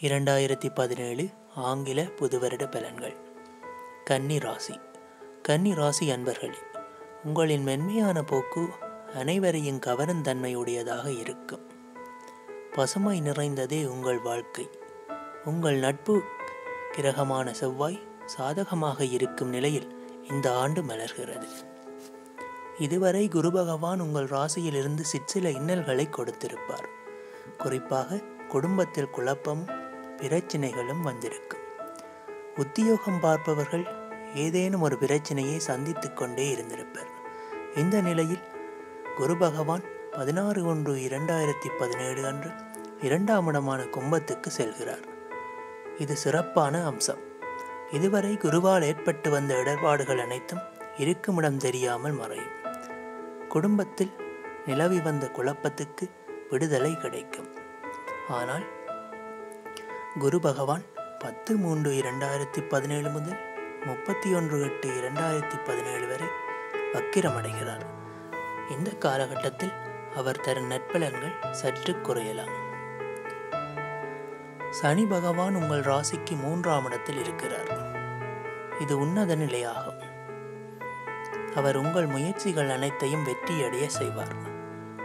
இரண்டாயிரத்தி பதினேழு ஆங்கில புதுவருட பலன்கள். கன்னி ராசி. கன்னி ராசி அன்பர்களே உங்களின் மென்மையான போக்கு அனைவரையும் கவரும் தன்மையுடையதாக இருக்கும். பசுமை நிறைந்ததே உங்கள் வாழ்க்கை. உங்கள் நட்பு கிரகமான செவ்வாய் சாதகமாக இருக்கும் நிலையில் இந்த ஆண்டு மலர்கிறது. இதுவரை குரு பகவான் உங்கள் ராசியிலிருந்து சிற்சில இன்னல்களை கொடுத்திருப்பார். குறிப்பாக குடும்பத்தில் குழப்பம் பிரச்சினைகளும் வந்திருக்கும் உத்தியோகம் பார்ப்பவர்கள் ஏதேனும் ஒரு பிரச்சனையை சந்தித்து கொண்டே இருந்திருப்பர். இந்த நிலையில் குரு பகவான் பதினாறு ஒன்று இரண்டாயிரத்தி பதினேழு அன்று இரண்டாம் இடமான கும்பத்துக்கு செல்கிறார். இது சிறப்பான அம்சம். இதுவரை குருவால் ஏற்பட்டு வந்த இடர்பாடுகள் அனைத்தும் இருக்குமிடம் தெரியாமல் மறையும். குடும்பத்தில் நிலவி வந்த குழப்பத்துக்கு விடுதலை கிடைக்கும். ஆனால் குரு பகவான் பத்து மூன்று இரண்டாயிரத்தி பதினேழு முதல் முப்பத்தி ஒன்று எட்டு இரண்டாயிரத்தி பதினேழு வரை வக்கிரமடைகிறார். இந்த காலகட்டத்தில் அவர் தரும் நற்பலன்கள் சற்று குறையலாம். சனி பகவான் உங்கள் ராசிக்கு மூன்றாம் இடத்தில் இருக்கிறார். இது உன்னத நிலையாகும். அவர் உங்கள் முயற்சிகள் அனைத்தையும் வெற்றியடைய செய்வார்.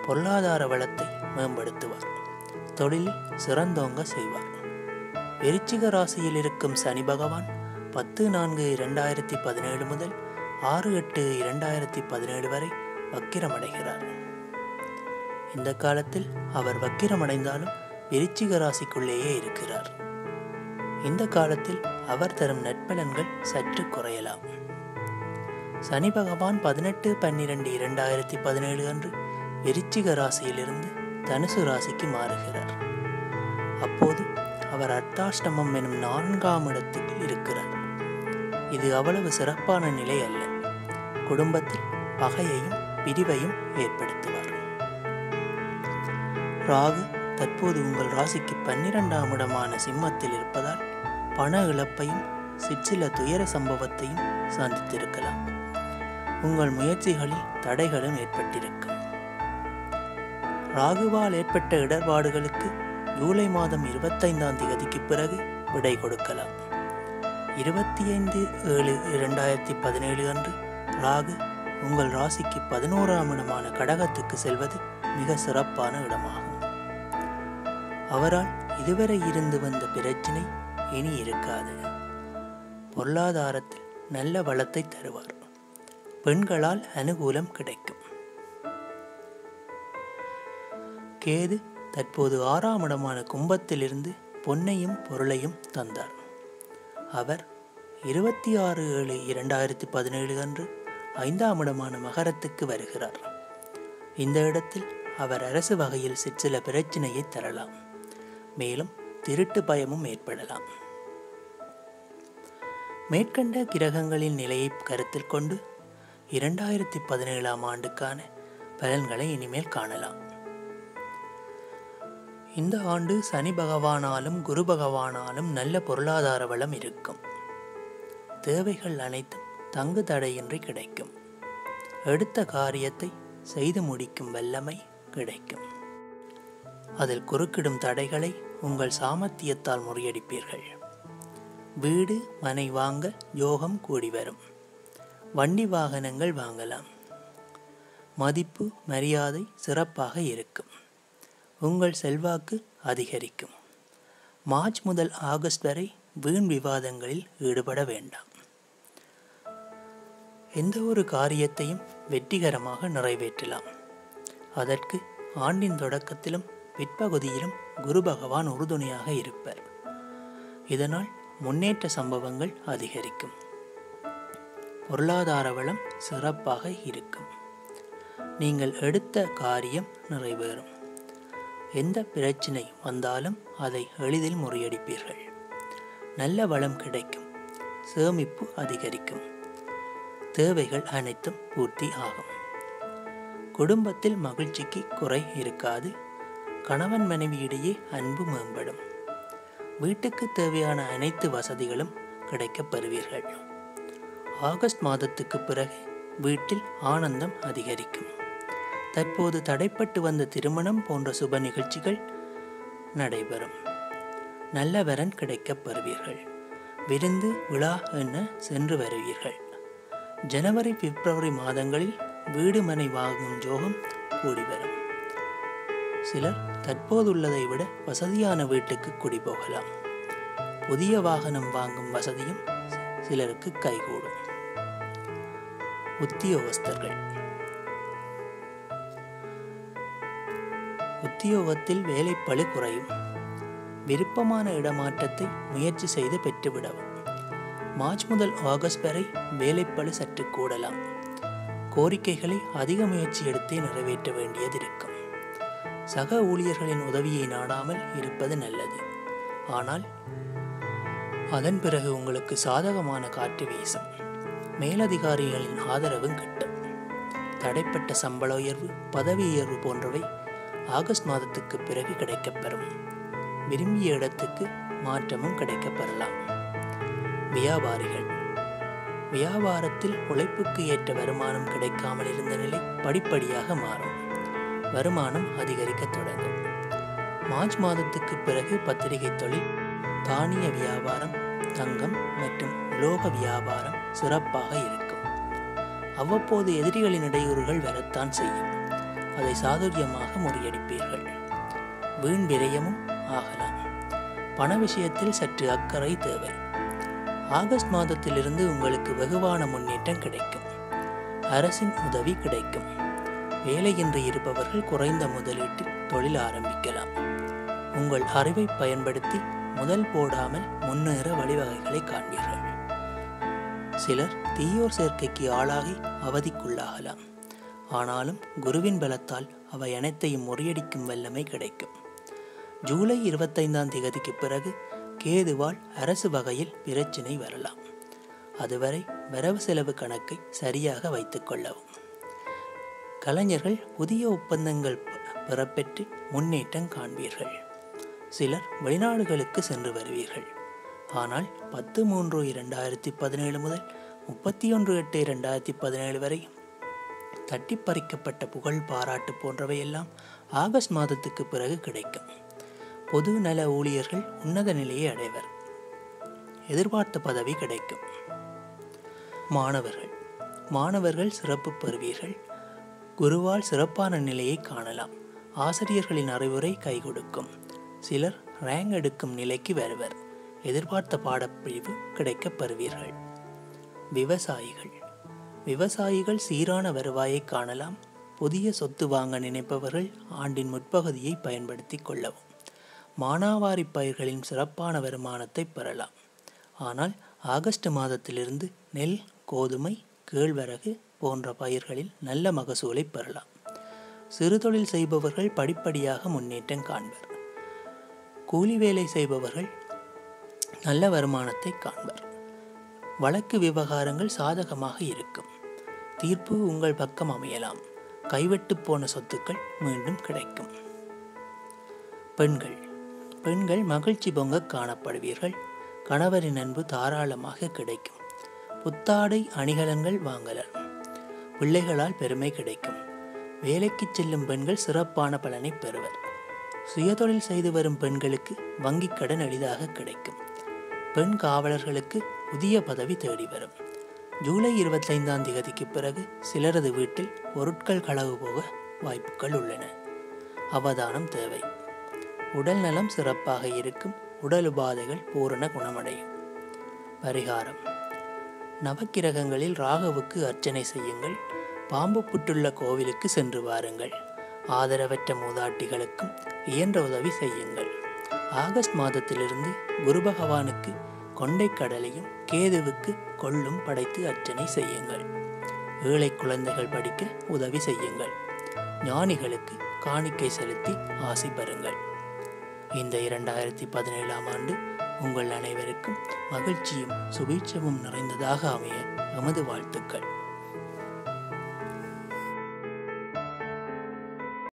பொருளாதார வளத்தை மேம்படுத்துவார். தொழிலில் சிறந்தோங்க செய்வார். விருச்சிக ராசியில் இருக்கும் சனி பகவான் பத்து நான்கு இரண்டாயிரத்தி பதினேழு முதல் ஆறு எட்டு இரண்டாயிரத்தி பதினேழு வரை வக்கிரமடைகிறார். இந்த காலத்தில் அவர் வக்கிரமடைந்தாலும் விருச்சிக ராசிக்குள்ளேயே இருக்கிறார். இந்த காலத்தில் அவர் தரும் நற்பலன்கள் சற்று குறையலாம். சனி பகவான் பதினெட்டு பன்னிரெண்டு இரண்டாயிரத்தி பதினேழு அன்று விருச்சிக ராசியிலிருந்து தனுசு ராசிக்கு மாறுகிறார். அப்போது அவர் அர்த்தாஷ்டமம் எனும் நான்காம் இடத்தில் இருக்கிறார். இது அவ்வளவு சிறப்பான நிலை அல்ல. குடும்பத்தில் பகையையும் பிரிவையும் ஏற்படுத்துவார். ராகு தற்போது உங்கள் ராசிக்கு பன்னிரெண்டாம் இடமான சிம்மத்தில் இருப்பதால் பண இழப்பையும் சிற்சில துயர சம்பவத்தையும் சந்தித்திருக்கலாம். உங்கள் முயற்சிகளில் தடைகளும் ஏற்பட்டிருக்கும். ராகுவால் ஏற்பட்ட இடர்பாடுகளுக்கு ஜூலை மாதம் இருபத்தைந்தாம் தேதிக்கு பிறகு விடை கொடுக்கலாம். இருபத்தி ஐந்து ஏழு இரண்டாயிரத்தி பதினேழு அன்று ராகு உங்கள் ராசிக்கு பதினோராம் இடமான கடகத்துக்கு செல்வது மிக சிறப்பான இடமாகும். அவரால் இதுவரை இருந்து வந்த பிரச்சினை இனி இருக்காது. பொருளாதாரத்தில் நல்ல வளத்தை தருவார். பெண்களால் அனுகூலம் கிடைக்கும். கேது தற்போது ஆறாம் இடமான கும்பத்திலிருந்து பொன்னையும் பொருளையும் தந்தார். அவர் இருபத்தி ஆறு ஏழு இரண்டாயிரத்தி பதினேழு அன்று ஐந்தாம் இடமான மகரத்துக்கு வருகிறார். இந்த இடத்தில் அவர் அரசு வகையில் சிற்சில பிரச்சினையை தரலாம். மேலும் திருட்டு பயமும் ஏற்படலாம். மேற்கண்ட கிரகங்களின் நிலையை கருத்தில் கொண்டு இரண்டாயிரத்தி பதினேழாம் ஆண்டுக்கான பலன்களை இனிமேல் காணலாம். இந்த ஆண்டு சனி பகவானாலும் குரு பகவானாலும் நல்ல பொருளாதார வளம் இருக்கும். தேவைகள் அனைத்தும் தங்கு தடையின்றி கிடைக்கும். எடுத்த காரியத்தை செய்து முடிக்கும் வல்லமை கிடைக்கும். அதில் குறுக்கிடும் தடைகளை உங்கள் சாமர்த்தியத்தால் முறியடிப்பீர்கள். வீடு மனை வாங்க யோகம் கூடி வரும். வண்டி வாகனங்கள் வாங்கலாம். மதிப்பு மரியாதை சிறப்பாக இருக்கும். உங்கள் செல்வாக்கு அதிகரிக்கும். மார்ச் முதல் ஆகஸ்ட் வரை வீண் விவாதங்களில் ஈடுபட வேண்டாம். எந்த ஒரு காரியத்தையும் வெற்றிகரமாக நிறைவேற்றலாம். அதற்கு ஆண்டின் தொடக்கத்திலும் பிற்பகுதியிலும் குரு பகவான் உறுதுணையாக இருப்பர். இதனால் முன்னேற்ற சம்பவங்கள் அதிகரிக்கும். பொருளாதார வளம் சிறப்பாக இருக்கும். நீங்கள் எடுத்த காரியம் நிறைவேறும். எந்த பிரச்சனை வந்தாலும் அதை எளிதில் முறியடிப்பீர்கள். நல்ல வளம் கிடைக்கும். சேமிப்பு அதிகரிக்கும். தேவைகள் அனைத்தும் பூர்த்தி ஆகும். குடும்பத்தில் மகிழ்ச்சிக்கு குறை இருக்காது. கணவன் மனைவியிடையே அன்பு மேம்படும். வீட்டுக்கு தேவையான அனைத்து வசதிகளும் கிடைக்கப் பெறுவீர்கள். ஆகஸ்ட் மாதத்துக்கு பிறகு வீட்டில் ஆனந்தம் அதிகரிக்கும். தற்போது தடைப்பட்டு வந்த திருமணம் போன்ற சுப நிகழ்ச்சிகள் நடைபெறும். நல்ல வரன் கிடைக்கப் பெறுவீர்கள். விருந்து விழா என சென்று வருவீர்கள். ஜனவரி பிப்ரவரி மாதங்களில் வீடு மனை வாங்கும் ஜோகம் கூடி வரும். சிலர் தற்போதுள்ளதை விட வசதியான வீட்டுக்கு குடிபோகலாம். புதிய வாகனம் வாங்கும் வசதியும் சிலருக்கு கைகூடும். உத்தியோகஸ்தர்கள். உத்தியோகத்தில் வேலைப்பழு குறையும். விருப்பமான இடமாற்றத்தை முயற்சி செய்து பெற்றுவிடவும். மார்ச் முதல் ஆகஸ்ட் வரை வேலைப்பழு சற்று கூடலாம். கோரிக்கைகளை அதிக முயற்சி எடுத்தே நிறைவேற்ற வேண்டியது இருக்கும். சக ஊழியர்களின் உதவியை நாடாமல் இருப்பது நல்லது. ஆனால் அதன் பிறகு உங்களுக்கு சாதகமான காற்று வீசும். மேலதிகாரிகளின் ஆதரவும் கிட்டும். தடைப்பட்ட சம்பள உயர்வு பதவி உயர்வு போன்றவை ஆகஸ்ட் மாதத்துக்கு பிறகு கிடைக்கப்பெறும். விரும்பிய இடத்துக்கு மாற்றமும் கிடைக்கப்பெறலாம். வியாபாரிகள். வியாபாரத்தில் உழைப்புக்கு ஏற்ற வருமானம் கிடைக்காமல் இருந்த நிலை படிப்படியாக மாறும். வருமானம் அதிகரிக்க தொடங்கும். மார்ச் மாதத்துக்கு பிறகு பத்திரிகை தொழில் தானிய வியாபாரம் தங்கம் மற்றும் உலோக வியாபாரம் சிறப்பாக இருக்கும். அவ்வப்போது எதிரிகளின் இடையூறுகள் வரத்தான் செய்யும். அதை சாதுரியமாக முறியடிப்பீர்கள். வீண் விரயமும் ஆகலாம். பண விஷயத்தில் சற்று அக்கறை தேவை. ஆகஸ்ட் மாதத்திலிருந்து உங்களுக்கு வெகுவான முன்னேற்றம் கிடைக்கும். அரசின் உதவி கிடைக்கும். வேலையின்றி இருப்பவர்கள் குறைந்த முதலீட்டில் தொழில் ஆரம்பிக்கலாம். உங்கள் அறிவை பயன்படுத்தி முதல் போடாமல் முன்னேற வழிவகைகளை காண்பீர்கள். சிலர் தீயோர் சேர்க்கைக்கு ஆளாகி அவதிக்குள்ளாகலாம். ஆனாலும் குருவின் பலத்தால் அவை அனைத்தையும் முறியடிக்கும் வல்லமை கிடைக்கும். ஜூலை இருபத்தைந்தாம் தேதிக்கு பிறகு கேதுவால் அரசு வகையில் பிரச்சினை வரலாம். அதுவரை வரவு செலவு கணக்கை சரியாக வைத்துக் கொள்ளவும். கலைஞர்கள் புதிய ஒப்பந்தங்கள் பெறப்பெற்று முன்னேற்றம் காண்பீர்கள். சிலர் வெளிநாடுகளுக்கு சென்று வருவீர்கள். ஆனால் பத்து மூன்று இரண்டாயிரத்தி பதினேழு முதல் முப்பத்தி ஒன்று எட்டு இரண்டாயிரத்தி பதினேழு வரை தட்டி பறிக்கப்பட்ட புகழ் பாராட்டு போன்றவையெல்லாம் ஆகஸ்ட் மாதத்துக்கு பிறகு கிடைக்கும். பொது நல ஊழியர்கள் உன்னத நிலையை அடைவர். எதிர்பார்த்த பதவி கிடைக்கும். மாணவர்கள். மாணவர்கள் சிறப்பு பெறுவீர்கள். குருவால் சிறப்பான நிலையை காணலாம். ஆசிரியர்களின் அறிவுரை கை கொடுக்கும் சிலர் ரேங்க் எடுக்கும் நிலைக்கு வருவர். எதிர்பார்த்த பாடப்பிரிவு கிடைக்கப் பெறுவீர்கள். விவசாயிகள். விவசாயிகள் சீரான வருவாயை காணலாம். புதிய சொத்து வாங்க நினைப்பவர்கள் ஆண்டின் முற்பகுதியை பயன்படுத்தி கொள்ளவும். மானாவாரி பயிர்களின் சிறப்பான வருமானத்தை பெறலாம். ஆனால் ஆகஸ்ட் மாதத்திலிருந்து நெல் கோதுமை கேழ்வரகு போன்ற பயிர்களில் நல்ல மகசூலை பெறலாம். சிறுதொழில் செய்பவர்கள் படிப்படியாக முன்னேற்றம் காண்பர். கூலி வேலை செய்பவர்கள் நல்ல வருமானத்தை காண்பர். வழக்கு விவகாரங்கள் சாதகமாக இருக்கும். தீர்ப்பு உங்கள் பக்கம் அமையலாம். கைவிட்டு போன சொத்துக்கள் மீண்டும் கிடைக்கும். பெண்கள். பெண்கள் மகிழ்ச்சி பொங்க காணப்படுவீர்கள். கணவரின் அன்பு தாராளமாக கிடைக்கும். புத்தாடை அணிகலன்கள் வாங்கலாம் பிள்ளைகளால் பெருமை கிடைக்கும். வேலைக்கு செல்லும் பெண்கள் சிறப்பான பலனை பெறுவர். சுயதொழில் செய்து வரும் பெண்களுக்கு வங்கிக் கடன் எளிதாக கிடைக்கும். பெண் காவலர்களுக்கு புதிய பதவி தேடி வரும் ஜூலை இருபத்தைந்தாம் தேதிக்கு பிறகு சிலரது வீட்டில் பொருட்கள் களவு போக வாய்ப்புகள் உள்ளன. அவதானம் தேவை. உடல் நலம் சிறப்பாக இருக்கும் உடல் உபாதைகள் பூரண குணமடையும். பரிகாரம். நவக்கிரகங்களில் ராகவுக்கு அர்ச்சனை செய்யுங்கள். பாம்பு புற்றுள்ள கோவிலுக்கு சென்று வாருங்கள். ஆதரவற்ற மூதாட்டிகளுக்கும் இயன்ற உதவி செய்யுங்கள். ஆகஸ்ட் மாதத்திலிருந்து குரு பகவானுக்கு கொண்டைக்கடலையும் கேதுவுக்கு கொள்ளும் படைத்து அர்ச்சனை செய்யுங்கள். ஏழை குழந்தைகள் படிக்க உதவி செய்யுங்கள். ஞானிகளுக்கு காணிக்கை செலுத்தி ஆசி பெறுங்கள். இந்த இரண்டாயிரத்தி பதினேழாம் ஆண்டு உங்கள் அனைவருக்கும் மகிழ்ச்சியும் சுபீட்சமும் நிறைந்ததாக அமைய எமது வாழ்த்துக்கள்.